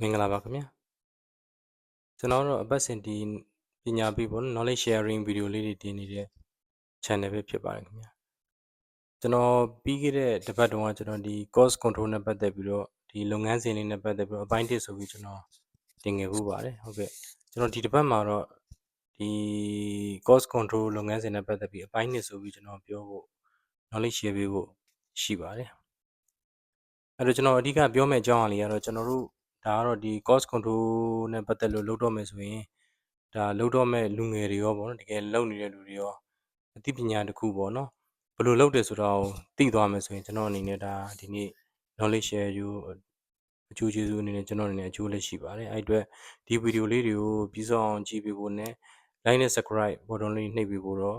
မင်္ဂလာပါခင်ဗျာကျွန်တော်တို့အပတ်စဉ်ဒီပညာပေးပေါ့နော် knowledge sharing video လေးတွေတင်နေတဲ့ channel ပဲဖြစ်ပါတယ်ခင်ဗျာကျွန်တော်ပြီးခဲ့တဲ့တစ်ပတ်တုန်းကကျွန်တော်ဒီ cost control နဲ့ပတ်သက်ပြီးတော့ဒီလုပ်ငန်းစဉ်လေးနဲ့ပတ်သက်ပြီးတော့အပိုင်းတစ်ဆိုပြီးကျွန်တော်တင်ငယ်ဖို့ပါတယ်ဟုတ်ကဲ့ကျွန်တော်ဒီတစ်ပတ်မှာတော့ဒီ cost control လုပ်ငန်းစဉ်နဲ့ပတ်သက်ပြီးအပိုင်းနှစ်ဆိုပြီးကျွန်တော်ပြောဖို့ knowledge share ပေးဖို့ရှိပါတယ်အဲ့တော့ကျွန်တော်အဓိကပြောမယ့်အကြောင်းအရာလေးကတော့ကျွန်တော်တို့ ဒါကတော့ဒီ cost control နဲ့ပတ်သက်လို့လုပ်တော့မယ်ဆိုရင်ဒါလုပ်တော့မဲ့လူငယ်တွေရောပေါ့နော်တကယ်လုပ်နေတဲ့လူတွေရောအသိပညာတစ်ခုပေါ့နော်ဘယ်လိုလုပ်တယ်ဆိုတာကိုသိသွားမယ်ဆိုရင်ကျွန်တော်အနေနဲ့ဒါဒီနေ့ knowledge share ယူအကျိုးကျေးဇူးအနေနဲ့ကျွန်တော်အနေနဲ့အကျိုးလည်းရှိပါတယ်အဲ့အတွက်ဒီဗီဒီယိုလေးတွေကိုပြီးဆုံးအောင်ကြည့်ပေးဖို့နဲ့ like နဲ့ subscribe button လေးနှိပ်ပေးဖို့တော့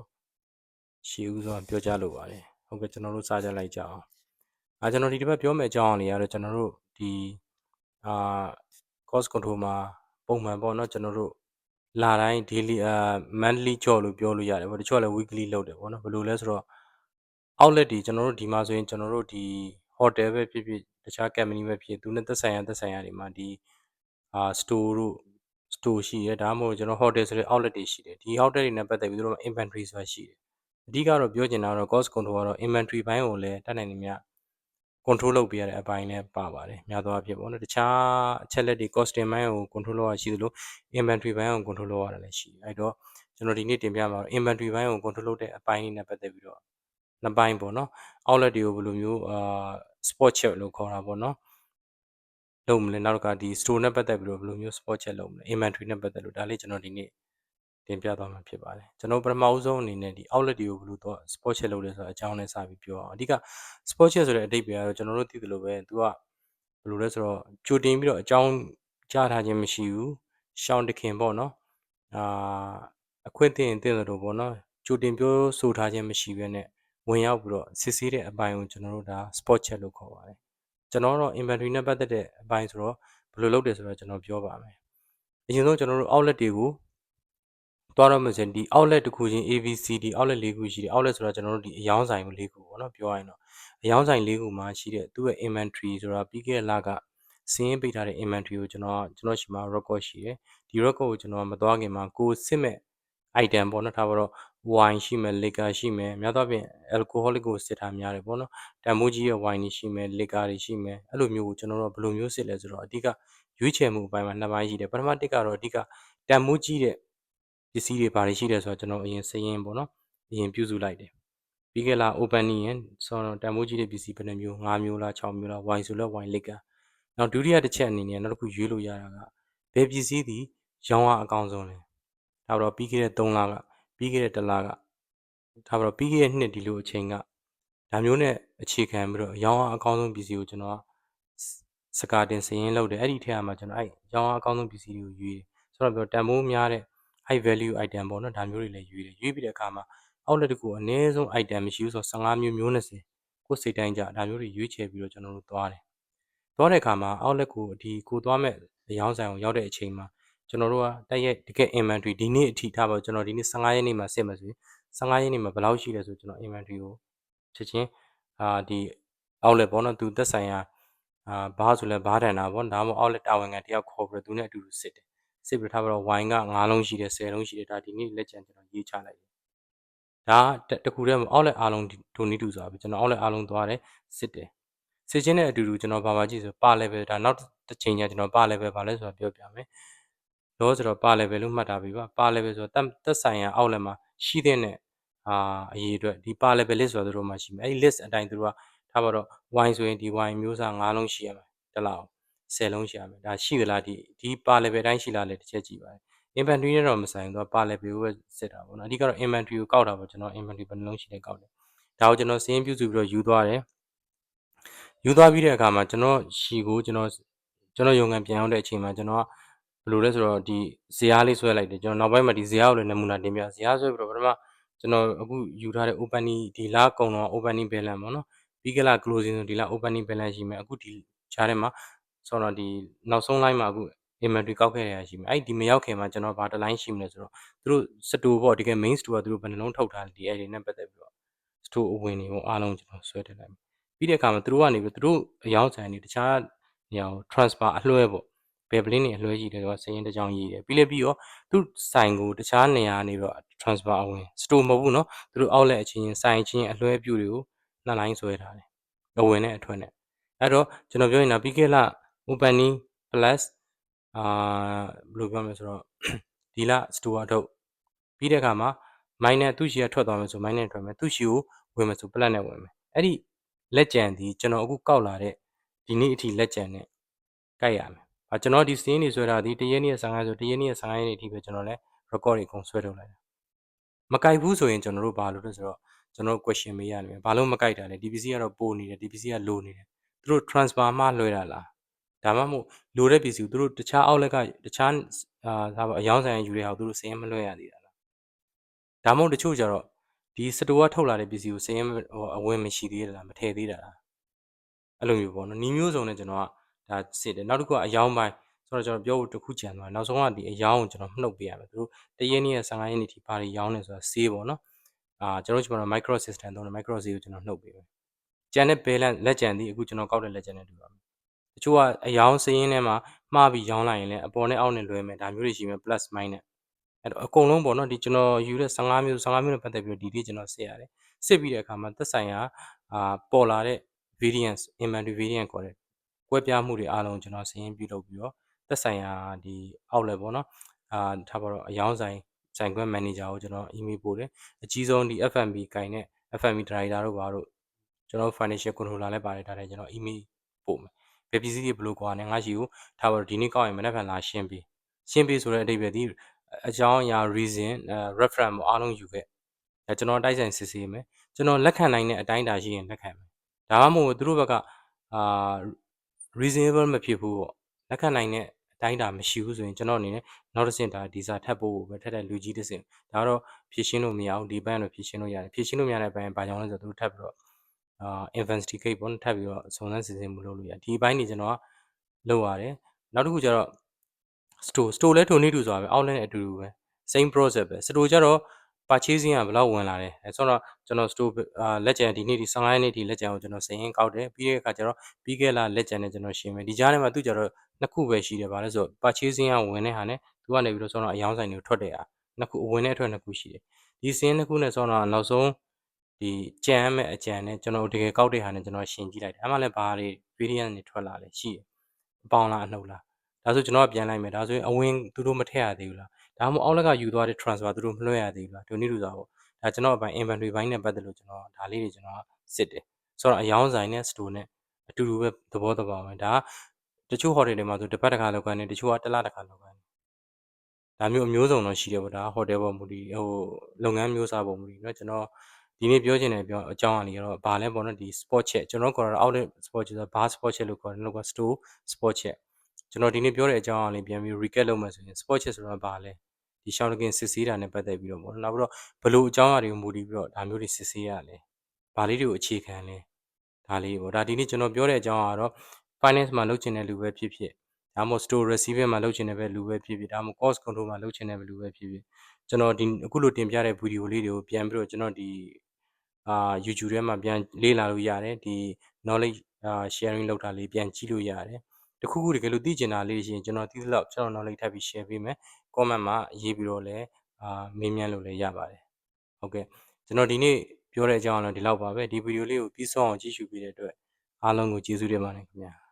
ရှေ့ဦးစွာပြောကြားလိုပါတယ်ဟုတ်ကဲ့ကျွန်တော်တို့စကြလိုက်ကြအောင်အာကျွန်တော်ဒီတစ်ပတ်ပြောမယ့်အကြောင်းအရာတွေကတော့ကျွန်တော်တို့ဒီ အာ cost control မှာပုံမှန်ပေါ့နော်ကျွန်တော်တို့လာတိုင်း daily အာ monthly job လို့ပြောလို့ရတယ်ပေါ့တချို့ကလည်း weekly လုပ်တယ်ပေါ့နော်ဘယ်လိုလဲဆိုတော့ outlet တွေကျွန်တော်တို့ဒီမှာဆိုရင်ကျွန်တော်တို့ဒီ hotel ပဲဖြစ်ဖြစ်တခြား company ပဲဖြစ်သူနဲ့သက်ဆိုင်ရာသက်ဆိုင်ရာတွေမှာဒီအာ store တို့ store ရှိတယ်ဒါမှမဟုတ်ကျွန်တော် hotel ဆိုတဲ့ outlet တွေရှိတယ်ဒီ outlet တွေနဲ့ပတ်သက်ပြီးတော့ inventory ဆိုတာရှိတယ်အဓိကတော့ပြောချင်တာကတော့ cost control ကတော့ inventory ဘိုင်းကိုလည်းတတ်နိုင်နေမြ control လုပ်ပေးရတဲ့အပိုင်းလည်းပါပါတယ်များသောအားဖြင့်ပေါ့နော်တခြားအချက်လက်တွေ costing ဘိုင်းကို control လုပ်ရရှိသလို inventory ဘိုင်းကို control လုပ်ရတာလည်းရှိတယ်အဲ့တော့ကျွန်တော်ဒီနေ့တင်ပြမှာတော့ inventory ဘိုင်းကို control လုပ်တဲ့အပိုင်းလေးနဲ့ပတ်သက်ပြီးတော့နှစ်ပိုင်းပေါ့နော် outlet တွေကိုဘယ်လိုမျိုးအာ spot check လို့ခေါ်တာပေါ့နော်လုပ်မလဲနောက်ကဒီ store နဲ့ပတ်သက်ပြီးတော့ဘယ်လိုမျိုး spot check လုပ်မလဲ inventory နဲ့ပတ်သက်လို့ဒါလေးကျွန်တော်ဒီနေ့ တင်ပြသွားမှာဖြစ်ပါတယ်ကျွန်တော်ပထမဦးဆုံးအနေနဲ့ဒီ outlet တွေကိုဘယ်လိုတော့ spot check လုပ်လဲဆိုတော့အကြောင်းနဲ့စပြီးပြောအောင်အဓိက spot check ဆိုတဲ့အဓိပ္ပာယ်ကတော့ကျွန်တော်တို့သိသလိုပဲသူကဘယ်လိုလဲဆိုတော့ကြိုတင်ပြီးတော့အကြောင်းကြားထားခြင်းမရှိဘူးရှောင်းတခင်ပေါ့နော်အာအခွင့်အရေးတင်တယ်လို့ပေါ့နော်ကြိုတင်ပြောဆိုထားခြင်းမရှိဘဲနဲ့ဝင်ရောက်ပြီးတော့စစ်ဆေးတဲ့အပိုင်းကိုကျွန်တော်တို့ဒါ spot check လို့ခေါ်ပါတယ်ကျွန်တော်တော့ inventory နဲ့ပတ်သက်တဲ့အပိုင်းဆိုတော့ဘယ်လိုလုပ်တယ်ဆိုတော့ကျွန်တော်ပြောပါမယ်အရင်ဆုံးကျွန်တော်တို့ outlet တွေကို သွားတော့မှဆိုရင်ဒီ outlet တစ်ခုချင်း ABCD outlet ၄ခုရှိတယ် outlet ဆိုတာကျွန်တော်တို့ဒီအယောင်းဆိုင်၄ခုပေါ့နော်ပြောရရင်တော့အယောင်းဆိုင်၄ခုမှာရှိတဲ့သူ့ရဲ့ inventory ဆိုတာပြီးခဲ့တဲ့လကစင်းရင်ပိတ်ထားတဲ့ inventory ကိုကျွန်တော်ကျွန်တော်ရှိမှာ record ရှိတယ်ဒီ record ကိုကျွန်တော်မသွားခင်မှာကိုစစ်မဲ့ item ပေါ့နော်ထားပါတော့ wine ရှိမယ် liquor ရှိမယ်များသောအားဖြင့် alcoholic ကိုစစ်ထားများတယ်ပေါ့နော်တန်မိုးကြီးရဲ့ wine တွေရှိမယ် liquor တွေရှိမယ်အဲ့လိုမျိုးကိုကျွန်တော်တို့ဘယ်လိုမျိုးစစ်လဲဆိုတော့အဓိကရွေးချယ်မှုအပိုင်းမှာနှစ်ပိုင်းရှိတယ်ပထမတစ်ကတော့အဓိကတန်မိုးကြီးတဲ့ပ စ္စည်းတွေဘာတွေရှိလဲဆိုတော့ကျွန်တော်အရင်စရင်ပေါ့နော်အရင်ပြုစုလိုက်တယ်ပြီးခဲ့လား opening ရင်ဆိုတော့တန်မိုးကြီးတဲ့ပစ္စည်းဘယ်နှမျိုး၅မျိုးလား6မျိုးလား wine ဆိုလဲ wine liquor နောက်ဒုတိယတစ်ချက်အနေနဲ့နောက်တစ်ခုရွေးလို့ရတာကဘယ်ပစ္စည်းဒီရောင်းရအကောင်းဆုံးလဲဒါတော့ပြီးခဲ့တဲ့3လကပြီးခဲ့တဲ့တစ်လကဒါတော့ပြီးခဲ့တဲ့နှစ်ဒီလိုအချိန်ကဒါမျိုးနဲ့အခြေခံပြီးတော့ရောင်းရအကောင်းဆုံးပစ္စည်းကိုကျွန်တော်စကာတင်စရင်လုပ်တယ်အဲ့ဒီထက်မှာကျွန်တော်အဲ့ရောင်းရအကောင်းဆုံးပစ္စည်းတွေကိုရွေးတယ်ဆိုတော့ပြောတန်မိုးများတဲ့ high value item ပေါ့နော်ဒါမျိုးတွေလည်းရွေးတယ်ရွေးပြီးတဲ့အခါမှာ outlet တကူအနည်းဆုံး item မရှိဘူးဆိုတော့15မျိုးမျိုး20ကိုယ်စိတ်တိုင်းကြဒါမျိုးတွေရွေးချယ်ပြီးတော့ကျွန်တော်တို့သွားတယ်သွားတဲ့အခါမှာ outlet ကိုဒီကိုသွားမဲ့အယောင်းဆိုင်ကိုရောက်တဲ့အချိန်မှာကျွန်တော်တို့ကတိုက်ရိုက်တကယ် inventory ဒီနေ့အထိထားပါကျွန်တော်ဒီနေ့15ရက်နေ့မှာစစ်မယ်ဆိုရင်15ရက်နေ့မှာဘယ်လောက်ရှိလဲဆိုကျွန်တော် inventory ကိုချက်ချင်းအာဒီ outlet ပေါ့နော်သူသက်ဆိုင်ရာအာဘားဆိုလဲဘားတန်တာပေါ့ဒါမှမဟုတ် outlet တာဝန်ခံတယောက်ခေါ်ပြီးတော့သူနဲ့အတူတူစစ်တယ် စစ်ပြီးထားပြီးတော့ wine က9လုံးရှိတယ်10လုံးရှိတယ်ဒါဒီနေ့လက်ကျန်ကျွန်တော်ရေးချလိုက်တယ်ဒါတခုတည်းမ outlet အားလုံးဒိုနီတူဆိုတာပဲကျွန်တော် outlet အားလုံးသွားတယ်စစ်တယ်စစ်ချင်းတဲ့အတူတူကျွန်တော်ဘာမှကြည့်ဆိုပါ level ဒါနောက်တစ်ချိန်ကျကျွန်တော်ပါ level ဘာလဲဆိုတာပြောပြမယ်လောဆိုတော့ပါ level လို့မှတ်ထားပြီပါပါ level ဆိုတော့တက်ဆိုင်ရာ outlet မှာရှိတဲ့နဲ့အာအရေးအတွက်ဒီပါ level list ဆိုတော့တို့မှရှိမယ်အဲ့ဒီ list အတိုင်းတို့ကထားပါတော့ wine ဆိုရင်ဒီ wine မျိုးစား9လုံးရှိရမယ်တလား 10လုံးရှိရမယ်ဒါရှိသလားဒီဒီပါ level တိုင်းရှိလားလဲတစ်ချက်ကြည့်ပါတယ် inventory နဲ့တော့မဆိုင်တော့ပါ level ကိုပဲစစ်တာပေါ့နော်အဓိကတော့ inventory ကိုကောက်တာပေါ့ကျွန်တော် inventory ဘယ်နှလုံးရှိလဲကောက်တယ်ဒါကိုကျွန်တော်စင်းပြုစုပြီးတော့ယူသွားတယ်ယူသွားပြီးတဲ့အခါမှာကျွန်တော်ရှီကိုကျွန်တော်ကျွန်တော်ရုံကန်ပြန်ရောက်တဲ့အချိန်မှာကျွန်တော်ကဘယ်လိုလဲဆိုတော့ဒီဇာတ်လေးဆွဲလိုက်တယ်ကျွန်တော်နောက်ပိုင်းမှာဒီဇာတ်ကိုလည်းနမူနာတင်ပြဇာတ်ဆွဲပြီးတော့ပထမကျွန်တော်အခုယူထားတဲ့ opening ဒီလကုံတော့ opening balance ပေါ့နော်ပြီးကလာ closing ဆိုဒီလ opening balance ရှိမယ်အခုဒီခြားထဲမှာ ဆိုတော့ဒီနောက်ဆုံး line မှာအခု inventory ကောက်ခဲ့ရရှိမယ်အဲ့ဒီမရောက်ခင်မှာကျွန်တော်ဘာတစ် line ရှိမလဲဆိုတော့သူတို့ store ပေါ့တကယ် main store ကသူတို့ဘယ်နှလုံးထုတ်ထားလဲဒီအဲ့ဒီနဲ့ပတ်သက်ပြီးတော့ store အဝင်တွေပေါ့အားလုံးကျွန်တော်ဆွဲထည့်လိုက်မယ်ပြီးတဲ့အခါမှာသူတို့ကနေပြီးသူတို့အယောင်းဆိုင်တွေတခြားနေရာကို transfer အလွှဲပေါ့ ဘယ် plane တွေအလွှဲရှိတယ်ဆိုတာစာရင်းတစ်ကြောင်းရေးတယ်ပြီးလည်းပြီးတော့သူဆိုင်ကိုတခြားနေရာကနေပြီးတော့ transfer အဝင် store မဟုတ်ဘူးเนาะသူတို့ outlet အချင်းချင်းဆိုင်ချင်းအလွှဲပြုတွေကိုနှစ်လိုင်းဆွဲထားတယ်အဝင်နဲ့အထွက်နဲ့အဲ့တော့ကျွန်တော်ပြောရင်တော့ပြီးခဲ့လ opening plus အာဘယ်လိုပြောမလဲဆိုတော့ဒီလ store အထုတ်ပြီးတဲ့အခါမှာ minus သူ့ရှီကထွက်သွားမယ်ဆို minus ထွက်မယ်သူ့ရှီကိုဝင်မယ်ဆို plus နဲ့ဝင်မယ်အဲ့ဒီလက်ကြံဒီကျွန်တော်အခုကောက်လာတဲ့ဒီနေ့အထိလက်ကြံနဲ့ကိုက်ရမယ်။အာကျွန်တော်ဒီစင်းနေဆွဲတာဒီတရက်နေ့15ဆိုတရက်နေ့15ရက်နေ့အထိပဲကျွန်တော်လည်း record တွေအကုန်ဆွဲထုတ်လိုက်တာ။မကိုက်ဘူးဆိုရင်ကျွန်တော်တို့ဘာလုပ်လဲဆိုတော့ကျွန်တော် question မေးရလိမ့်မယ်။ဘာလို့မကိုက်တာလဲ DPC ကတော့ပို့နေတယ် DPC ကလိုနေတယ်။သူတို့ transfer မှလွှဲတာလား။ ဒါမှမဟုတ်လိုတဲ့ပစ္စည်းကိုသူတို့တခြား outlet ကတခြားအာဒါပါအယောင်းဆိုင်ယူတဲ့ဟာကိုသူတို့စင်းမလွှဲရသေးတာလား။ဒါမှမဟုတ်တချို့ကြတော့ဒီစတိုကထုတ်လာတဲ့ပစ္စည်းကိုစင်းဟိုအဝင်မရှိသေးတာလားမထည့်သေးတာလား။အဲ့လိုမျိုးပေါ့နော်။နီးမျိုးစုံနဲ့ကျွန်တော်ကဒါစစ်တယ်နောက်တစ်ခုကအယောင်းပိုင်းဆိုတော့ကျွန်တော်ပြောဖို့တစ်ခုကြံသွားနောက်ဆုံးကဒီအယောင်းကိုကျွန်တော်နှုတ်ပေးရမယ်သူတို့တရက်နေ့15ရက်နေ့ထိဘာတွေရောင်းနေဆိုတာဆေးပေါ့နော်အာကျွန်တော်ကျွန်တော် micro system သုံးတယ် micro ဆေးကိုကျွန်တော်နှုတ်ပေးမယ်ကြံတဲ့ balance လက်ကြံသည်အခုကျွန်တော်ကောက်တဲ့လက်ကြံနဲ့တူပါမယ် တချို့ကအယောင်းစင်းရင်းထဲမှာမှားပြီးရောင်းလိုက်ရင်လည်းအပေါ်နဲ့အောက်နဲ့လွဲမယ်ဒါမျိုးတွေရှိမယ် plus minus အဲ့တော့အကုန်လုံးပေါ့နော်ဒီကျွန်တော်ယူတဲ့15မျိုး15မျိုးနဲ့ပတ်သက်ပြီးဒီဒီကျွန်တော်စစ်ရတယ်စစ်ပြီးတဲ့အခါမှာသက်ဆိုင်ရာအာပေါ်လာတဲ့ variance inventory variance ခေါ်တဲ့ကွဲပြားမှုတွေအားလုံးကျွန်တော်စရင်းပြုလုပ်ပြီးတော့သက်ဆိုင်ရာဒီ outlet ပေါ့နော်အာထားပါတော့အယောင်းဆိုင်ဆိုင်ခွင့် manager ကိုကျွန်တော် email ပို့တယ်အကြီးဆုံးဒီ FMB ကိုင်တဲ့ FMB director တို့ဘာတို့ကျွန်တော် financial controller လည်းပါတယ်ဒါလည်းကျွန်တော် email ပို့မယ် ဘယ်ပစ္စည်းတွေဘယ်လိုကွာနေငါရှိကိုထားပါတော့ဒီနေ့ကောက်ရင်မနေ့ကလာရှင်းပြီးရှင်းပြီးဆိုတဲ့အဓိပ္ပာယ်ဒီအကြောင်းအရာ reason reference အားလုံးယူခဲ့အဲကျွန်တော်တိုက်ဆိုင်စစ်ဆေးမယ်ကျွန်တော်လက်ခံနိုင်တဲ့အတိုင်းအတာရှိရင်လက်ခံမယ်ဒါမှမဟုတ်သူတို့ဘက်ကအာ reasonable မဖြစ်ဘူးပေါ့လက်ခံနိုင်တဲ့အတိုင်းအတာမရှိဘူးဆိုရင်ကျွန်တော်အနေနဲ့နောက်တစ်ဆင့်ဒါဒီစာထပ်ဖို့ပဲထပ်တဲ့လူကြီးတစ်ဆင့်ဒါတော့ဖြည့်ရှင်းလို့မရဘူးဒီဘက်ကတော့ဖြည့်ရှင်းလို့ရတယ်ဖြည့်ရှင်းလို့မရတဲ့ဘက်ဘာကြောင့်လဲဆိုတော့သူတို့ထပ်ပြီးတော့ အာ investigate ပေါ့ထပ်ပြီးတော့စုံစမ်းစစ်ဆေးမှုလုပ်လို့ရဒီဘက်နေကျွန်တော်ကလုပ်ရတယ်နောက်တစ်ခုကျတော့ store store လဲထိုနည်းတူဆိုတာပဲ outlet နဲ့အတူတူပဲ same process ပဲ store ကျတော့ purchasing ကဘယ်လောက်ဝင်လာတယ်အဲဆိုတော့ကျွန်တော် store အာလက်ကျန်ဒီနေ့ဒီ15ရက်နေ့ဒီလက်ကျန်ကိုကျွန်တော်စရင်ကောက်တယ်ပြီးတဲ့အခါကျတော့ပြီးခဲ့လားလက်ကျန်နဲ့ကျွန်တော်ရှင်းမယ်ဒီကြားထဲမှာသူကျတော့နှစ်ခုပဲရှိတယ်ဗါလဲဆိုတော့ purchasing ကဝင်တဲ့ဟာနဲ့သူကနေပြီးတော့ဆိုတော့အယောင်းဆိုင်တွေကိုထွက်တဲ့ဟာနှစ်ခုအဝင်နဲ့အထွက်နှစ်ခုရှိတယ်ဒီစင်းနှစ်ခုနဲ့ဆိုတော့နောက်ဆုံး ဒီကြံမဲ့အကြံနဲ့ကျွန်တော်တကယ်ကောက်တဲ့ဟာနဲ့ကျွန်တော်ရှင်းကြည့်လိုက်တယ်အမှလည်းဘာတွေ variant တွေထွက်လာလဲရှိတယ်အပေါင်းလားအနှုတ်လားဒါဆိုကျွန်တော်ကပြန်လိုက်မယ်ဒါဆိုရင်အဝင်သူတို့မထည့်ရသေးဘူးလားဒါမှမဟုတ်အောက်လက်ကယူသွားတဲ့ transfer သူတို့မလွှဲရသေးဘူးလားဒိုနည်းလူစားပေါ့ဒါကျွန်တော်အပိုင်း inventory ဘိုင်းနဲ့ပတ်သက်လို့ကျွန်တော်ဒါလေးတွေကျွန်တော်စစ်တယ်ဆိုတော့အယောင်းဆိုင်နဲ့ store နဲ့အတူတူပဲသဘောတဘာပဲဒါတချို့ hotel တွေမှာဆိုတစ်ပတ်တစ်ခါလောက်ကနေတချို့ကတစ်လတစ်ခါလောက်ကနေဒါမျိုးအမျိုးစုံတော့ရှိတယ်ပေါ့ဒါ hotel ပေါ်မူတည်ဟိုလုပ်ငန်းမျိုးစားပေါ်မူတည်เนาะကျွန်တော် ဒီနေ့ပြောချင်တယ်ပြောအကြောင်းအရာလေးကတော့ဘာလဲပေါ့နော်ဒီ sport check ကျွန်တော်ခေါ်တာ outlet sport check ဆိုတော့ bar sport check လို့ခေါ်တယ်လို့က store sport check ကျွန်တော်ဒီနေ့ပြောတဲ့အကြောင်းအရာလေးပြန်ပြီး recap လုပ်မှဆိုရင် sport check ဆိုတာဘာလဲဒီရှောင်းတကင်စစ်ဆေးတာနဲ့ပတ်သက်ပြီးတော့ပေါ့နော်နောက်ပြီးတော့ဘယ်လိုအကြောင်းအရာတွေကိုမူတည်ပြီးတော့ဒါမျိုးတွေစစ်ဆေးရလဲဘာလေးတွေကိုအခြေခံလဲဒါလေးပေါ့ဒါဒီနေ့ကျွန်တော်ပြောတဲ့အကြောင်းကတော့ finance မှာလုပ်ချင်တဲ့လူပဲဖြစ်ဖြစ်ဒါမှမဟုတ် store receiving မှာလုပ်ချင်တဲ့ပဲလူပဲဖြစ်ဖြစ်ဒါမှမဟုတ် cost control မှာလုပ်ချင်တဲ့လူပဲဖြစ်ဖြစ်ကျွန်တော်ဒီအခုလိုတင်ပြတဲ့ဗီဒီယိုလေးတွေကိုပြန်ပြီးတော့ကျွန်တော်ဒီ အာ YouTube ထဲမှာပြန်လေ့လာလို့ရတယ်ဒီ knowledge sharing လုပ်တာလေးပြန်ကြည့်လို့ရတယ်တခုခုတကယ်လို့သိကျင်တာလေးရှိရင်ကျွန်တော်သိသလောက်ကျွန်တော် knowledge ထပ်ပြီး share ပေးမယ် comment မှာရေးပြီးတော့လည်းအာမေးမြန်းလို့လည်းရပါတယ်ဟုတ်ကဲ့ကျွန်တော်ဒီနေ့ပြောတဲ့အကြောင်းအရာဒီလောက်ပါပဲဒီဗီဒီယိုလေးကိုပြီးဆုံးအောင်ကြည့်ရှုပေးတဲ့အတွက်အားလုံးကိုကျေးဇူးတင်ပါတယ်ခင်ဗျာ